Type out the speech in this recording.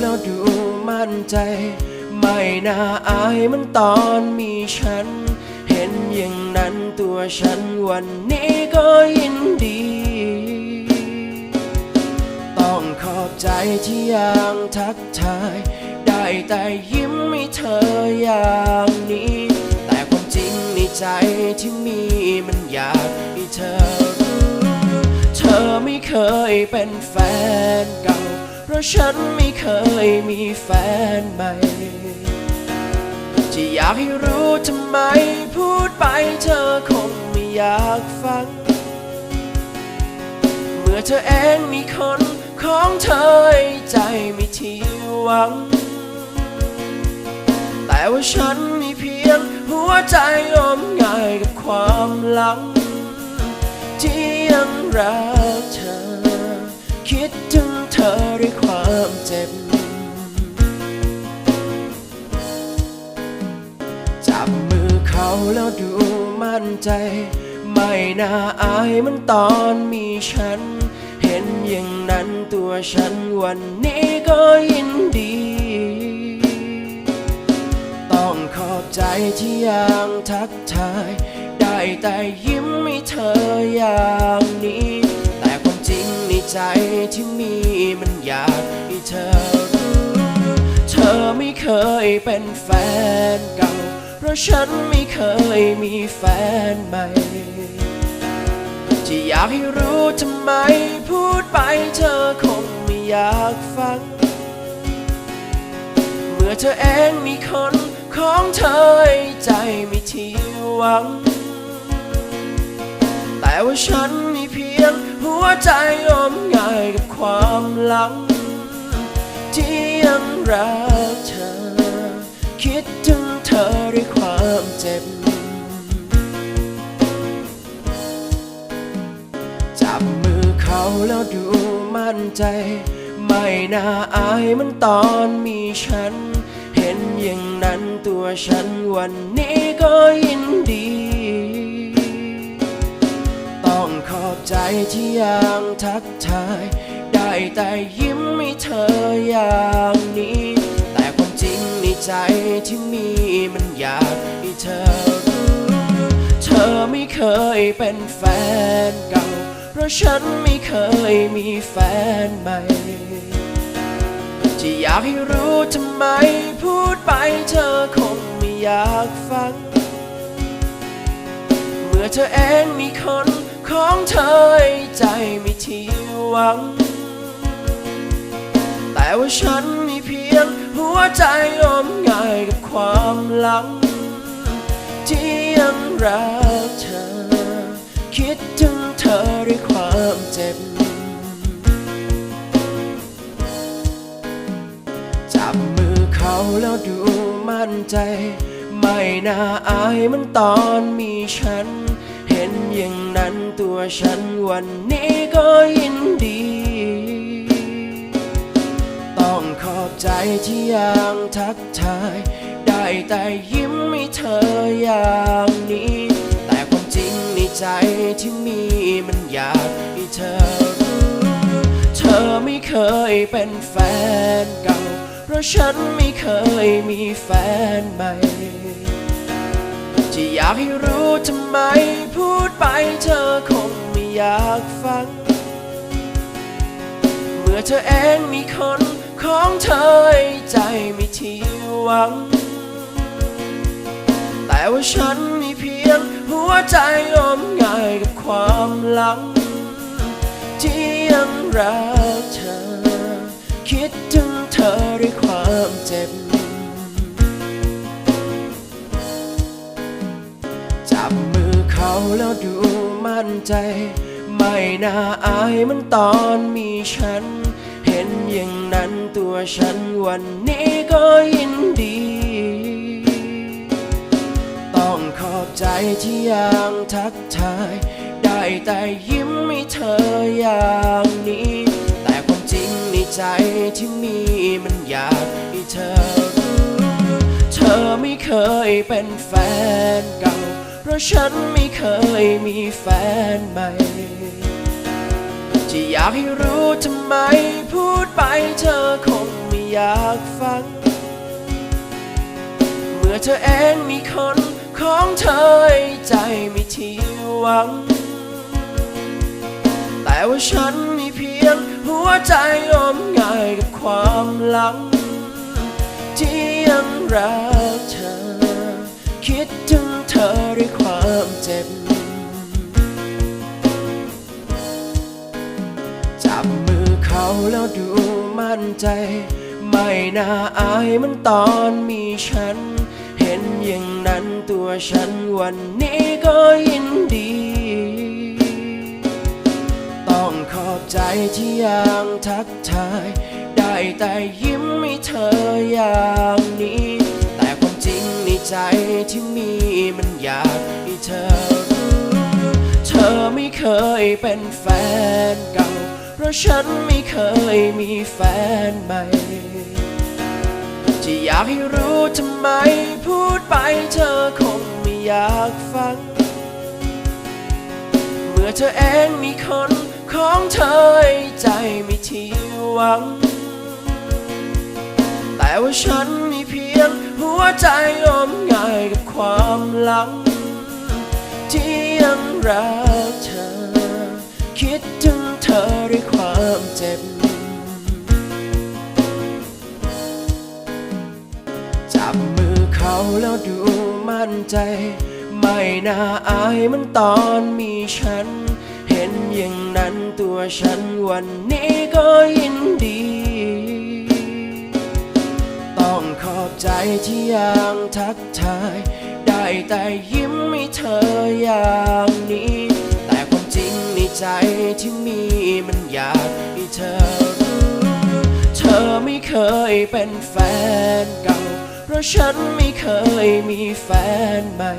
แล้วดูมั่นใจ ไม่น่าอายมันตอนมีฉัน เห็นอย่างนั้นตัวฉันวันนี้ก็ยินดี ต้องขอบใจที่ยังทักทาย ได้แต่ยิ้มให้เธออย่างนี้ แต่ความจริงในใจที่มีมันอยากให้เธอรู้เธอไม่เคยเป็นแฟนก่า เพราะฉันไม่เคยมีแฟนใหม่ที่อยากให้รู้ทำไมพูดไปเธอคงไม่อยากฟัง เมื่อเธอเองมีคนของเธอใจไม่ที่หวัง แต่ว่าฉันมีเพียงหัวใจยอมง่ายกับความหลัง ที่ยังรักเธอ คิดถึง ธอด้วยความเจ็บ จับมือเขาแล้วดูมั่นใจ ไม่น่าอายมันตอนมีฉัน เห็นอย่างนั้นตัวฉันวันนี้ก็ยินดี ต้องขอบใจที่ยังทักทาย ได้แต่ยิ้มให้เธออย่างนี้ ใจที่มีมันอยากให้เธอรู้ เธอไม่เคยเป็นแฟนเก่า เพราะฉันไม่เคยมีแฟนใหม่ที่อยากให้รู้ทำไมพูดไปเธอคงไม่อยากฟัง เมื่อเธอเองมีคนของเธอให้ใจไม่ที่หวัง แต่ว่าฉันมีเพียง หัวใจยอมง่ายกับความหลัง ที่ยังรักเธอ คิดถึงเธอด้วยความเจ็บจับมือเขาแล้วดูมั่นใจ ไม่น่าอายมันตอนมีฉัน เห็นอย่างนั้นตัวฉันวันนี้ก็ยินดี ขอบใจที่ยังทักทาย ได้แต่ยิ้มให้เธออย่างนี้ แต่ความจริงในใจที่มีมันอยากให้เธอรู้เธอไม่เคยเป็นแฟนเก่า เพราะฉันไม่เคยมีแฟนใหม่ที่อยากให้รู้ทำไมพูดไปเธอคงไม่อยากฟัง เมื่อเธอเองมีคน ของเธอใจไม่ที่หวัง แต่ว่าฉันมีเพียงหัวใจยอมง่ายกับความหลัง ที่ยังรักเธอ คิดถึงเธอด้วยความเจ็บ จับมือเขาแล้วดูมั่นใจ ไม่น่าอายมันตอนมีฉัน ห็นอย่างนั้นตัวฉันวันนี้ก็ยินดี ต้องขอบใจที่ยังทักทาย ได้แต่ยิ้มให้เธออย่างนี้ แต่ความจริงในใจที่มีมันอยากให้เธอรู้เธอไม่เคยเป็นแฟนเก่า เพราะฉันไม่เคยมีแฟนใหม่ ที่อยากให้รู้ทำไม พูดไปเธอคงไม่อยากฟัง เมื่อเธอเองมีคนของเธอใจไม่ที่หวัง แต่ว่าฉันมีเพียงหัวใจยอมง่ายกับความหลัง ที่ยังรักเธอ คิดถึงเธอด้วยความเจ็บ แล้วดูมั่นใจ ไม่น่าอายมันตอนมีฉัน เห็นอย่างนั้นตัวฉันวันนี้ก็ยินดี ต้องขอบใจที่ยังทักทาย ได้แต่ยิ้มให้เธออย่างนี้ แต่ความจริงในใจที่มีมันอยากให้เธอรู้เธอไม่เคยเป็นแฟนเก่า พราะฉันไม่เคยมีแฟนใหม่ที่อยากให้รู้ทำไมพูดไปเธอคงไม่อยากฟัง เมื่อเธอเองมีคนของเธอใจไม่ที่หวัง แต่ว่าฉันมีเพียงหัวใจอมง่ายกับความหลัง ที่ยังรักเธอ คิดถึง ด้วยความเจ็บ จับมือเขาแล้วดูมั่นใจ ไม่น่าอายมันตอนมีฉัน เห็นอย่างนั้นตัวฉันวันนี้ก็ยินดี ต้องขอบใจที่ยังทักทาย ได้แต่ยิ้มให้เธออย่า เธอรู้ เธอไม่เคยเป็นแฟนเก่า เพราะฉันไม่เคยมีแฟนใหม่ที่อยากให้รู้ทำไมพูดไปเธอคงไม่อยากฟัง เมื่อเธอเองมีคนของเธอใจไม่ทีหวัง แต่ว่าฉันมีเพียงหัวใจอมง่ายกับความหลัง ที่ยังรักเธอ คิดถึงเธอด้วยความเจ็บ จับมือเขาแล้วดูมั่นใจ ไม่น่าอายมันตอนมีฉัน เห็นอย่างนั้นตัวฉันวันนี้ก็ยินดีต้องขอบใจที่ยังทักทาย ได้แต่ยิ้มให้เธออย่างนี้ แต่ความจริงในใจที่มีมันอยากให้เธอรู้เธอไม่เคยเป็นแฟนเก่า เพราะฉันไม่เคยมีแฟนใหม่